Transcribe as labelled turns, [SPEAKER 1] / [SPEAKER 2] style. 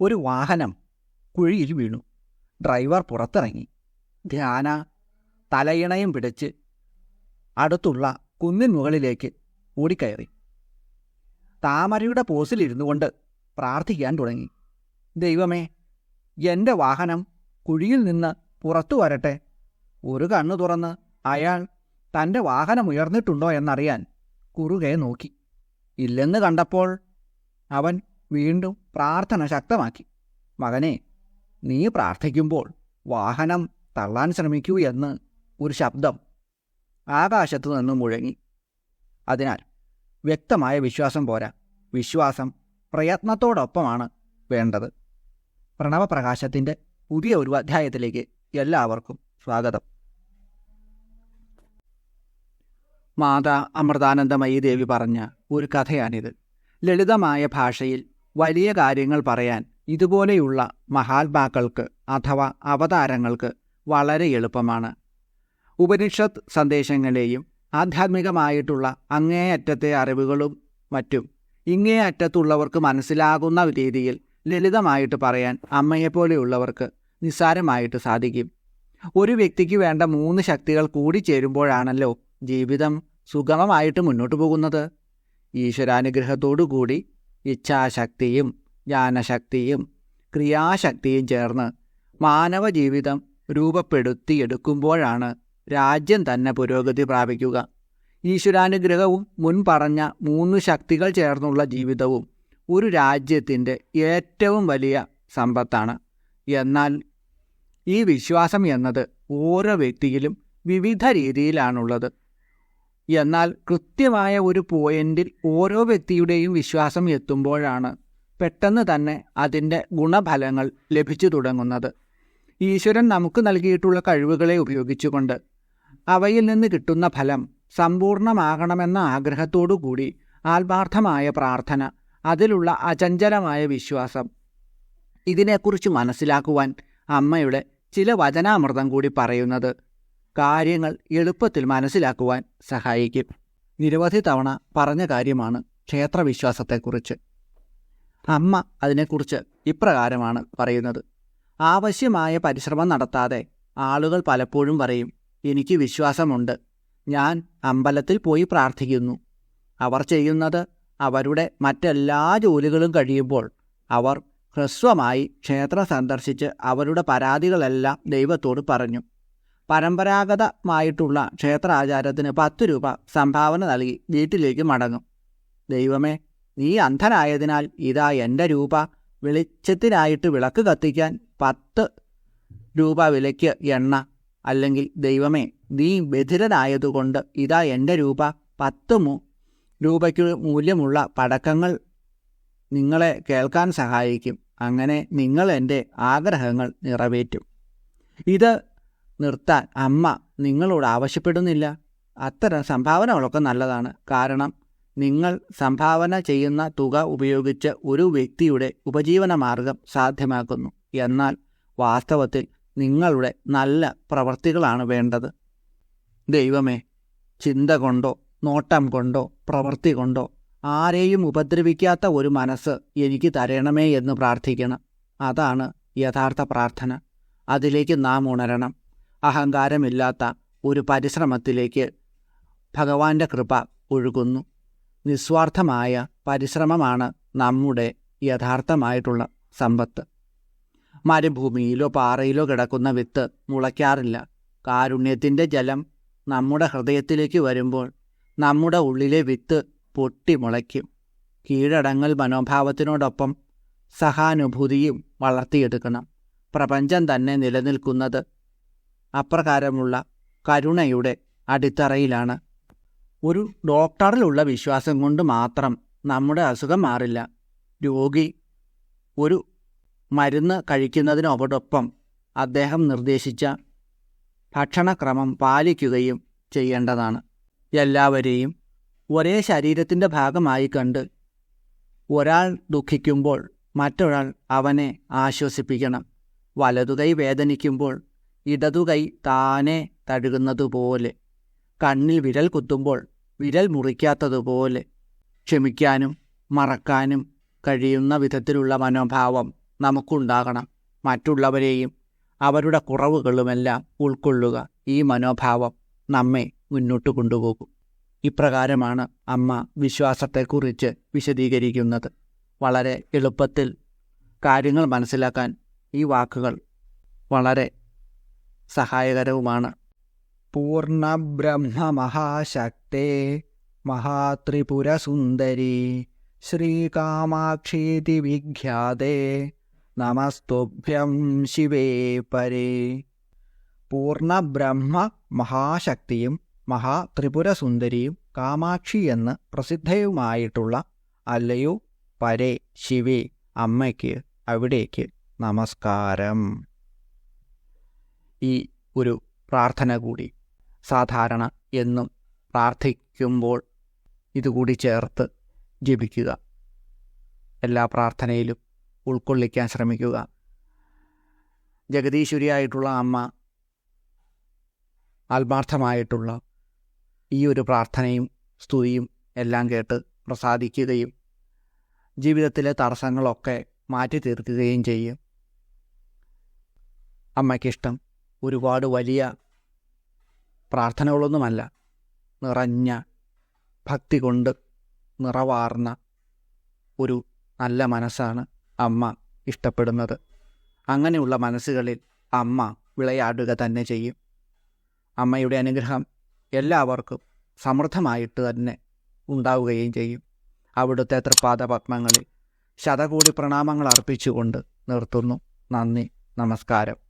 [SPEAKER 1] ഒരു വാഹനം കുഴിയിൽ വീണു. ഡ്രൈവർ പുറത്തിറങ്ങി. ധ്യാന തലയിണയും പിടിച്ച് അടുത്തുള്ള കുന്നിൻ മുകളിലേക്ക് ഓടിക്കയറി. താമരയുടെ പോസിലിരുന്നു കൊണ്ട് പ്രാർത്ഥിക്കാൻ തുടങ്ങി. ദൈവമേ എന്റെ വാഹനം കുഴിയിൽ നിന്ന് പുറത്തു വരട്ടെ. ഒരു കണ്ണു തുറന്ന് അയാൾ തന്റെ വാഹനം ഉയർന്നിട്ടുണ്ടോ എന്നറിയാൻ കുറുകെ നോക്കി. ഇല്ലെന്ന് കണ്ടപ്പോൾ അവൻ വീണ്ടും പ്രാർത്ഥന ശക്തമാക്കി. മകനെ നീ പ്രാർത്ഥിക്കുമ്പോൾ വാഹനം തള്ളാൻ ശ്രമിക്കൂ എന്ന് ഒരു ശബ്ദം ആകാശത്തു നിന്നും മുഴങ്ങി. അതിനാൽ വ്യക്തമായ വിശ്വാസം പോരാ. വിശ്വാസം പ്രയത്നത്തോടൊപ്പമാണ് വേണ്ടത്. പ്രണവപ്രകാശത്തിന്റെ പുതിയ ഒരു അധ്യായത്തിലേക്ക് എല്ലാവർക്കും സ്വാഗതം. മാതാ അമൃതാനന്ദമയി ദേവി പറഞ്ഞ ഒരു കഥയാണിത്. ലളിതമായ ഭാഷയിൽ വലിയ കാര്യങ്ങൾ പറയാൻ ഇതുപോലെയുള്ള മഹാത്മാക്കൾക്ക് അഥവാ അവതാരങ്ങൾക്ക് വളരെ എളുപ്പമാണ്. ഉപനിഷത്ത് സന്ദേശങ്ങളെയും ആധ്യാത്മികമായിട്ടുള്ള അങ്ങേയറ്റത്തെ അറിവുകളും മറ്റും ഇങ്ങേയറ്റത്തുള്ളവർക്ക് മനസ്സിലാകുന്ന രീതിയിൽ ലളിതമായിട്ട് പറയാൻ അമ്മയെപ്പോലെയുള്ളവർക്ക് നിസ്സാരമായിട്ട് സാധിക്കും. ഒരു വ്യക്തിക്ക് വേണ്ട മൂന്ന് ശക്തികൾ കൂടി ചേരുമ്പോഴാണല്ലോ ജീവിതം സുഗമമായിട്ട് മുന്നോട്ട് പോകുന്നത്. ഈശ്വരാനുഗ്രഹത്തോടുകൂടി ഇച്ഛാശക്തിയും ജ്ഞാനശക്തിയും ക്രിയാശക്തിയും ചേർന്ന് മാനവ ജീവിതം രൂപപ്പെടുത്തിയെടുക്കുമ്പോഴാണ് രാജ്യം തന്നെ പുരോഗതി പ്രാപിക്കുക. ഈശ്വരാനുഗ്രഹവും മുൻ പറഞ്ഞ മൂന്ന് ശക്തികൾ ചേർന്നുള്ള ജീവിതവും ഒരു രാജ്യത്തിന്റെ ഏറ്റവും വലിയ സമ്പത്താണ്. എന്നാൽ ഈ വിശ്വാസം എന്നത് ഓരോ വ്യക്തിയിലും വിവിധ രീതിയിലാണുള്ളത്. എന്നാൽ കൃത്യമായ ഒരു പോയിന്റിൽ ഓരോ വ്യക്തിയുടെയും വിശ്വാസം എത്തുമ്പോഴാണ് പെട്ടെന്ന് തന്നെ അതിന്റെ ഗുണഫലങ്ങൾ ലഭിച്ചു തുടങ്ങുന്നത്. ഈശ്വരൻ നമുക്ക് നൽകിയിട്ടുള്ള കഴിവുകളെ ഉപയോഗിച്ചുകൊണ്ട് അവയിൽ നിന്ന് കിട്ടുന്ന ഫലം സമ്പൂർണമാകണമെന്ന ആഗ്രഹത്തോടു കൂടി ആത്മാർത്ഥമായ പ്രാർത്ഥന അതിലുള്ള അചഞ്ചലമായ വിശ്വാസം. ഇതിനെക്കുറിച്ച് മനസ്സിലാക്കുവാൻ അമ്മയുടെ ചില വചനാമൃതം കൂടി പറയുന്നത് കാര്യങ്ങൾ എളുപ്പത്തിൽ മനസ്സിലാക്കുവാൻ സഹായിക്കും. നിരവധി തവണ പറഞ്ഞ കാര്യമാണ് ക്ഷേത്രവിശ്വാസത്തെക്കുറിച്ച്. അമ്മ അതിനെക്കുറിച്ച് ഇപ്രകാരമാണ് പറയുന്നത്. ആവശ്യമായ പരിശ്രമം നടത്താതെ ആളുകൾ പലപ്പോഴും പറയും എനിക്ക് വിശ്വാസമുണ്ട്. ഞാൻ അമ്പലത്തിൽ പോയി പ്രാർത്ഥിക്കുന്നു. അവർ ചെയ്യുന്നത് അവരുടെ മറ്റെല്ലാ ജോലികളും കഴിയുമ്പോൾ അവർ ഹ്രസ്വമായി ക്ഷേത്രം സന്ദർശിച്ച് അവരുടെ പരാതികളെല്ലാം ദൈവത്തോട് പറഞ്ഞു. പരമ്പരാഗതമായിട്ടുള്ള ക്ഷേത്രാചാരത്തിന് പത്ത് രൂപ സംഭാവന നൽകി വീട്ടിലേക്ക് മടങ്ങും. ദൈവമേ നീ അന്ധനായതിനാൽ ഇതാ എന്റെ രൂപ. വെളിച്ചത്തിനായിട്ട് വിളക്ക് കത്തിക്കാൻ പത്ത് രൂപ വിലയ്ക്ക് എണ്ണ. അല്ലെങ്കിൽ ദൈവമേ നീ ബധിരനായതുകൊണ്ട് ഇതാ എന്റെ രൂപ. പത്ത് മു രൂപയ്ക്ക് മൂല്യമുള്ള പടക്കങ്ങൾ നിങ്ങളെ കേൾക്കാൻ സഹായിക്കും. അങ്ങനെ നിങ്ങൾ എന്റെ ആഗ്രഹങ്ങൾ നിറവേറ്റും. ഇത് നിർത്താൻ അമ്മ നിങ്ങളോട് ആവശ്യപ്പെടുന്നില്ല. അത്തരം സംഭാവനകളൊക്കെ നല്ലതാണ്. കാരണം നിങ്ങൾ സംഭാവന ചെയ്യുന്ന തുക ഉപയോഗിച്ച് ഒരു വ്യക്തിയുടെ ഉപജീവന മാർഗം സാധ്യമാക്കുന്നു. എന്നാൽ വാസ്തവത്തിൽ നിങ്ങളുടെ നല്ല പ്രവർത്തികളാണ് വേണ്ടത്. ദൈവമേ ചിന്ത കൊണ്ടോ നോട്ടം കൊണ്ടോ പ്രവൃത്തി കൊണ്ടോ ആരെയും ഉപദ്രവിക്കാത്ത ഒരു മനസ്സ് എനിക്ക് തരണമേ എന്ന് പ്രാർത്ഥിക്കണം. അതാണ് യഥാർത്ഥ പ്രാർത്ഥന. അതിലേക്ക് നാം ഉണരണം. അഹങ്കാരമില്ലാത്ത ഒരു പരിശ്രമത്തിലേക്ക് ഭഗവാന്റെ കൃപ ഒഴുകുന്നു. നിസ്വാർത്ഥമായ പരിശ്രമമാണ് നമ്മുടെ യഥാർത്ഥമായിട്ടുള്ള സമ്പത്ത്. മരുഭൂമിയിലോ പാറയിലോ കിടക്കുന്ന വിത്ത് മുളയ്ക്കാറില്ല. കാരുണ്യത്തിന്റെ ജലം നമ്മുടെ ഹൃദയത്തിലേക്ക് വരുമ്പോൾ നമ്മുടെ ഉള്ളിലെ വിത്ത് പൊട്ടി മുളയ്ക്കും കീഴടങ്ങൽ മനോഭാവത്തിനോടൊപ്പം സഹാനുഭൂതിയും വളർത്തിയെടുക്കണം. പ്രപഞ്ചം തന്നെ നിലനിൽക്കുന്നത് അപ്രകാരമുള്ള കരുണയുടെ അടിത്തറയിലാണ്. ഒരു ഡോക്ടറിലുള്ള വിശ്വാസം കൊണ്ട് മാത്രം നമ്മുടെ അസുഖം മാറില്ല. രോഗി ഒരു മരുന്ന് കഴിക്കുന്നതിനോടൊപ്പം അദ്ദേഹം നിർദ്ദേശിച്ച ഭക്ഷണക്രമം പാലിക്കുകയും ചെയ്യേണ്ടതാണ്. എല്ലാവരെയും ഒരേ ശരീരത്തിന്റെ ഭാഗമായി കണ്ട് ഒരാൾ ദുഃഖിക്കുമ്പോൾ മറ്റൊരാൾ അവനെ ആശ്വസിപ്പിക്കണം. വലതുകൈ വേദനിക്കുമ്പോൾ ഇടതുകൈ താനെ തഴുകുന്നതുപോലെ. കണ്ണിൽ വിരൽ കുത്തുമ്പോൾ വിരൽ മുറിക്കാത്തതുപോലെ. ക്ഷമിക്കാനും മറക്കാനും കഴിയുന്ന വിധത്തിലുള്ള മനോഭാവം നമുക്കുണ്ടാകണം. മറ്റുള്ളവരെയും അവരുടെ കുറവുകളുമെല്ലാം ഉൾക്കൊള്ളുക. ഈ മനോഭാവം നമ്മെ മുന്നോട്ട് കൊണ്ടുപോകും. ഇപ്രകാരമാണ് അമ്മ വിശ്വാസത്തെക്കുറിച്ച് വിശദീകരിക്കുന്നത്. വളരെ എളുപ്പത്തിൽ കാര്യങ്ങൾ മനസ്സിലാക്കാൻ ഈ വാക്കുകൾ വളരെ സഹായകരവുമാണ്. പൂർണബ്രഹ്മമഹാശക്തേ മഹാത്രിപുരസുന്ദരി ശ്രീകാമാക്ഷീതി വിഖ്യാതേ നമസ്തുഭ്യം ശിവേ പരേ. പൂർണബ്രഹ്മ മഹാശക്തിയും മഹാത്രിപുരസുന്ദരിയും കാമാക്ഷി എന്ന് പ്രസിദ്ധയുമായിട്ടുള്ള അല്ലയോ പരേ ശിവേ അമ്മയ്ക്ക് അവിടേക്ക് നമസ്കാരം. ഈ ഒരു പ്രാർത്ഥന കൂടി. സാധാരണ എന്നും പ്രാർത്ഥിക്കുമ്പോൾ ഇതുകൂടി ചേർത്ത് ജപിക്കുക. എല്ലാ പ്രാർത്ഥനയിലും ഉൾക്കൊള്ളിക്കാൻ ശ്രമിക്കുക. ജഗദീശ്വരിയായിട്ടുള്ള അമ്മ ആത്മാർത്ഥമായിട്ടുള്ള ഈ ഒരു പ്രാർത്ഥനയും സ്തുതിയും എല്ലാം കേട്ട് പ്രസാദിക്കുകയും ജീവിതത്തിലെ തടസ്സങ്ങളൊക്കെ മാറ്റി തീർക്കുകയും ചെയ്യും. അമ്മയ്ക്കിഷ്ടം ഒരുപാട് വലിയ പ്രാർത്ഥനകളൊന്നുമല്ല. നിറഞ്ഞ ഭക്തി കൊണ്ട് നിറവാർന്ന ഒരു നല്ല മനസ്സാണ് അമ്മ ഇഷ്ടപ്പെടുന്നത്. അങ്ങനെയുള്ള മനസ്സുകളിൽ അമ്മ വിളയാടുക തന്നെ ചെയ്യും. അമ്മയുടെ അനുഗ്രഹം എല്ലാവർക്കും സമൃദ്ധമായിട്ട് തന്നെ ഉണ്ടാവുകയും ചെയ്യും. അവിടുത്തെ തൃപ്പാദ പത്മങ്ങളിൽ ശതകോടി പ്രണാമങ്ങൾ അർപ്പിച്ചുകൊണ്ട് നിർത്തുന്നു. നന്ദി നമസ്കാരം.